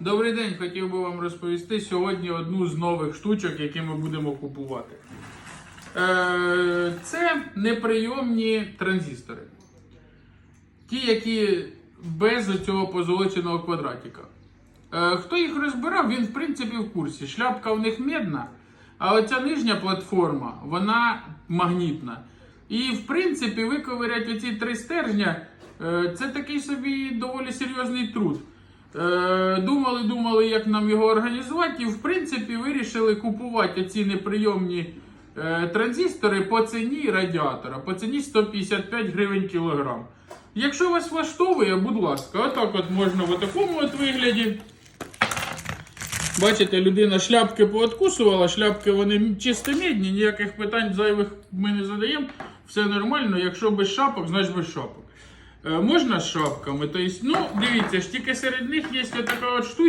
Добрий день, хотів би вам розповісти сьогодні одну з нових штучок, які ми будемо купувати. Е, це неприйомні транзистори. Ті, які без цього позолоченого квадратика. Е, хто їх розбирав, він в принципі в курсі. Шляпка в них медна, а оця нижня платформа, вона магнітна. І в принципі виковиряти оці три стержня е, це такий собі доволі серйозний труд. Е, Думали, думали, як нам його організувати, і в принципі вирішили купувати ці неприйомні е, транзистори по ціні радіатора, по ціні 155 гривень кілограм. Якщо вас влаштовує, будь ласка, отак от можна в такому от вигляді. Бачите, людина шляпки пооткусувала, шляпки вони чисто медні, ніяких питань зайвих ми не задаємо. Все нормально, якщо без шапок, значить без шапок. Е, можна з шапками. Тобто, ну, дивіться, ж тільки серед них є така от штучка.